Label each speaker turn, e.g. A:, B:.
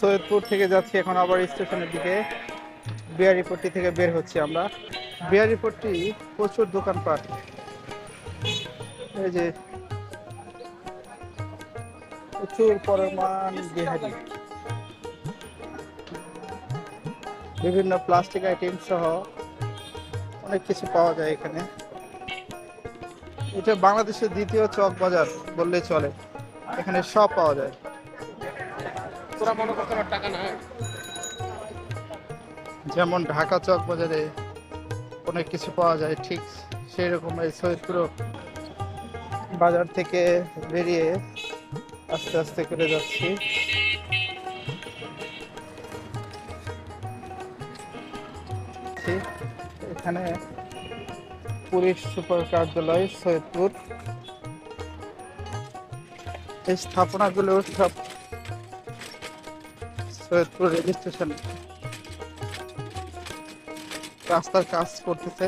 A: সৈয়দপুর থেকে যাচ্ছি এখন আবার স্টেশনের দিকে। বিহারিপট্টি থেকে বের হচ্ছি আমরা। বিহারিপট্টি প্রচুর দোকানপাট। এই যে প্রচুর পরিমাণ বিহারি। বিভিন্ন প্লাস্টিক আইটেম সহ অনেক কিছু পাওয়া যায় এখানে। এটা বাংলাদেশের দ্বিতীয় চক বাজার বললেই চলে। এখানে সব পাওয়া যায়।
B: তোরা মনে টাকা
A: যেমন ঢাকা চক বাজারে অনেক কিছু পাওয়া যায়, ঠিক সেই রকম এই সৈয়দপুর বাজার থেকে বেরিয়ে আস্তে আস্তে করে যাচ্ছি। এখানে পুলিশ সুপার কার্যালয়, সৈয়দপুর। এই স্থাপনাগুলো সব সৈয়দপুর রেজিস্ট্রেশন রাস্তার কাজ করতেছে।